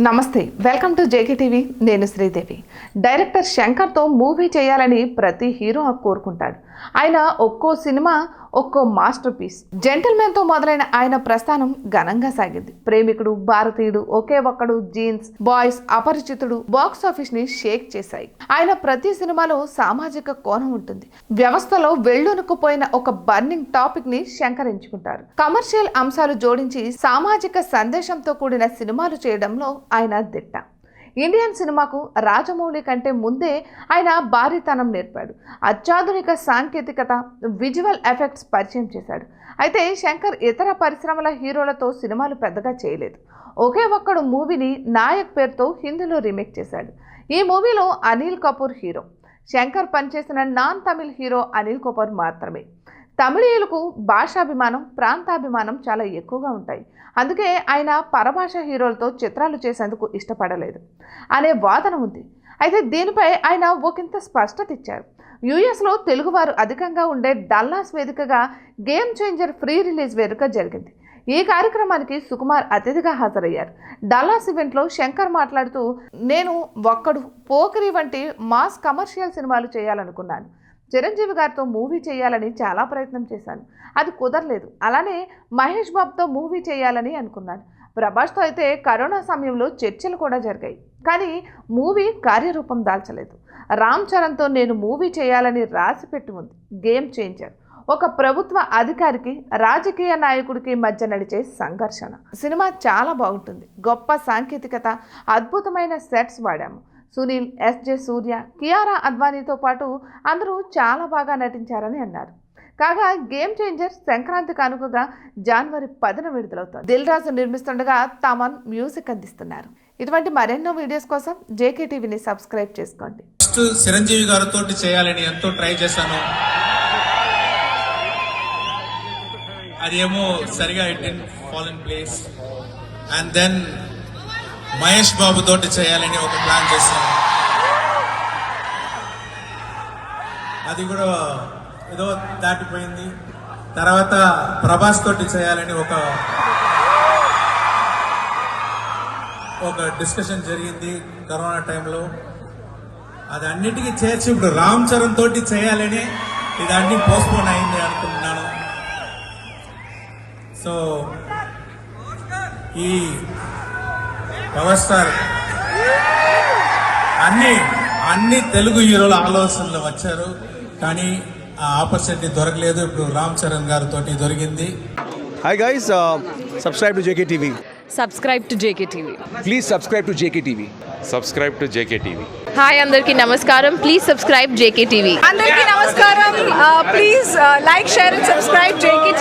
నమస్తే welcome to JK TV నేను Sridevi. Director శంకర్తో movie చేయాలని ప్రతి హీరో కోరుకుంటాడు. ఆయన ఒక్కో సినిమా ఒక్కో మాస్టర్ పీస్ జెంటల్మెన్తో మొదలైన ఆయన ప్రస్థానం ఘనంగా సాగింది. ప్రేమికుడు Bharateeyudu Oke Okkadu Jeans Boys Aparichitudu box ఆఫీస్ని షేక్ చేశాయి. ఆయన ప్రతి సినిమాలో సామాజిక కోణం ఉంటుంది. వ్యవస్థలో వెళ్ళునుకుపోయిన ఒక బర్నింగ్ టాపిక్ని శంకరించుకుంటారు. కమర్షియల్ అంశాలు జోడించి సామాజిక సందేశంతో కూడిన సినిమాలు చేయడంలో ఆయన దిట్ట. ఇండియన్ సినిమాకు రాజమౌళి కంటే ముందే ఆయన భారీతనం నేర్పాడు. అత్యాధునిక సాంకేతికత విజువల్ ఎఫెక్ట్స్ పరిచయం చేశాడు. అయితే శంకర్ ఇతర పరిశ్రమల హీరోలతో సినిమాలు పెద్దగా చేయలేదు. ఒకే ఒక్కడు మూవీని నాయక్ పేరుతో హిందీలో రీమేక్ చేశాడు. ఈ మూవీలో అనిల్ కపూర్ హీరో. శంకర్ పనిచేసిన నాన్ తమిళ్ హీరో అనిల్ కపూర్ మాత్రమే. తమిళీయులకు భాషాభిమానం ప్రాంతాభిమానం చాలా ఎక్కువగా ఉంటాయి. అందుకే ఆయన పరభాష హీరోలతో చిత్రాలు చేసేందుకు ఇష్టపడలేదు. అనే వాదన ఉంది. అయితే దీనిపై ఆయన ఒకంత స్పష్టత ఇచ్చారు. యుఎస్లో తెలుగువారు అధికంగా ఉండే డల్లాస్ వేదికగా గేమ్ చేంజర్ ఫ్రీ రిలీజ్ వేడుక జరిగింది. ఈ కార్యక్రమానికి సుకుమార్ అతిథిగా హాజరయ్యారు. డల్లాస్ ఈవెంట్లో శంకర్ మాట్లాడుతూ నేను ఒక్కడు పోకరి వంటి మాస్ కమర్షియల్ సినిమాలు చేయాలనుకున్నాను. చిరంజీవి గారితో మూవీ చేయాలని చాలా ప్రయత్నం చేశాను. అది కుదరలేదు. అలానే మహేష్ బాబుతో మూవీ చేయాలని అనుకున్నాను. ప్రభాస్తో అయితే కరోనా సమయంలో చర్చలు కూడా జరిగాయి. కానీ మూవీ కార్యరూపం దాల్చలేదు. రామ్ చరణ్తో నేను మూవీ చేయాలని రాసి పెట్టి ఉంది. Game changer. ఒక ప్రభుత్వ అధికారికి రాజకీయ నాయకుడికి మధ్య నడిచే సంఘర్షణ. సినిమా చాలా బాగుంటుంది. గొప్ప సాంకేతికత అద్భుతమైన సెట్స్ వాడాము. సునీల్ ఎస్జే సూర్య కియారా అద్వానీతో పాటు అందరూ చాలా బాగా నటించారని అన్నారు. కాగా గేమ్ చేంజర్ సంక్రాంతి కానుకగా జనవరి పదిన విడుదలవుతుంది. దిల్ రాజు నిర్మిస్తుండగా తమన్ మ్యూజిక్ అందిస్తున్నారు. ఇటువంటి మరెన్నో వీడియోస్ కోసం జేకే టీవీని సబ్స్క్రైబ్ చేసుకోండి. ఫస్ట్ చిరంజీవి గారితో చేయాలని ఎంతో ట్రై చేశాను. అదేమో సరిగా it in fall in place. And then Mahesh Babu తోటి చేయాలని ఒక ప్లాన్ చేశాను. అది కూడా ఏదో దాటిపోయింది. తర్వాత ప్రభాస్ తోటి చేయాలని ఒక ఒక డిస్కషన్ జరిగింది కరోనా టైంలో. అది అన్నిటికీ చేర్చి ఇప్పుడు రామ్ చరణ్ తోటి చేయాలని ఇది అన్ని పోస్ట్పోన్ అయింది అనుకుంటున్నాను. సో ఈ పవర్ అన్ని అన్ని తెలుగు హీరోల ఆలోచనలు వచ్చారు. కానీ ఆ ఆపర్చునిటీ దొరకలేదు. ఇప్పుడు రామ్ చరణ్ గారితో దొరికింది. Hi guys, uh, subscribe to JKTV. Subscribe to JK TV Please subscribe to JKTV. subscribe to JKTV. Hi అందరికీ నమస్కారం. ప్లీజ్ సబ్స్క్రైబ్ జేకే టీవీ అందరికీ నమస్కారం. Please like share and subscribe JK